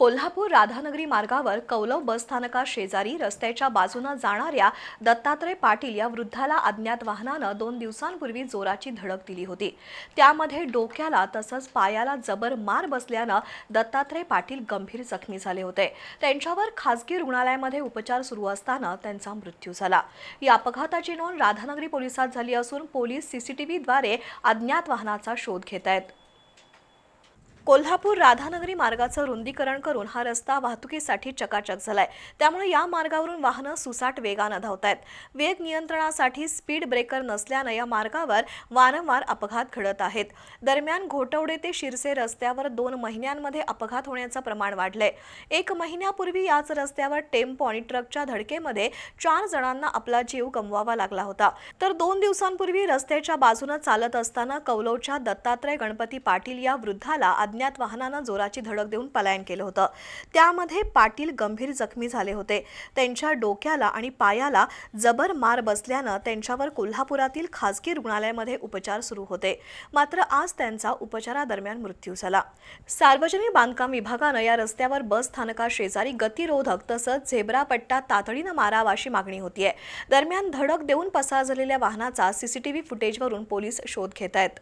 कोल्हापूर राधानगरी मार्गावर कौलव बसस्थानका शेजारी रस्त्याच्या बाजूनं जाणाऱ्या दत्तात्रय पाटील या वृद्धाला अज्ञात वाहनानं दोन दिवसांपूर्वी जोराची धडक दिली होती. त्यामध्ये डोक्याला तसंच पायाला जबर मार बसल्यानं दत्तात्रय पाटील गंभीर जखमी झाले होते. त्यांच्यावर खासगी रुग्णालयामध्ये उपचार सुरू असताना त्यांचा मृत्यू झाला. या अपघाताची नोंद राधानगरी पोलिसात झाली असून पोलीस सीसीटीव्हीद्वारे अज्ञात वाहनाचा शोध घेत आहेत. कोल्हापूर राधानगरी मार्गाचं रुंदीकरण करून हा रस्ता वाहतुकीसाठी चकाचक झालाय. त्यामुळे या मार्गावरून वाहनं सुसाट वेगानं धावत आहेत वेग नियंत्रणासाठी स्पीड ब्रेकर नसल्यानं या मार्गावर वारंवार अपघात घडत आहेत. दरम्यान घोटवडे ते शिरसे रस्त्यावर दोन महिन्यांमध्ये अपघात होण्याचं प्रमाण वाढलंय. एक महिन्यापूर्वी याच रस्त्यावर टेम्पो आणि ट्रकच्या धडकेमध्ये चार जणांना आपला जीव गमवावा लागला होता. तर दोन दिवसांपूर्वी रस्त्याच्या बाजूनं चालत असताना कौलवच्या दत्तात्रय गणपती पाटील या वृद्धाला अज्ञात वाहनानं जोराची धडक देऊन पलायन केलं होतं. त्यामध्ये पाटील गंभीर जखमी झाले होते. त्यांच्या डोक्याला आणि पायाला जबर मार बसल्यानं त्यांच्यावर कोल्हापुरातील खासगी रुग्णालयामध्ये उपचार सुरू होते. मात्र आज त्यांचा उपचारादरम्यान मृत्यू झाला. सार्वजनिक बांधकाम विभागानं या रस्त्यावर बस स्थानका शेजारी गतिरोधक तसंच झेब्रा पट्टा तातडीनं मारावा अशी मागणी होतीये. दरम्यान धडक देऊन पसार झालेल्या वाहनाचा सीसीटीव्ही फुटेजवरून पोलीस शोध घेत आहेत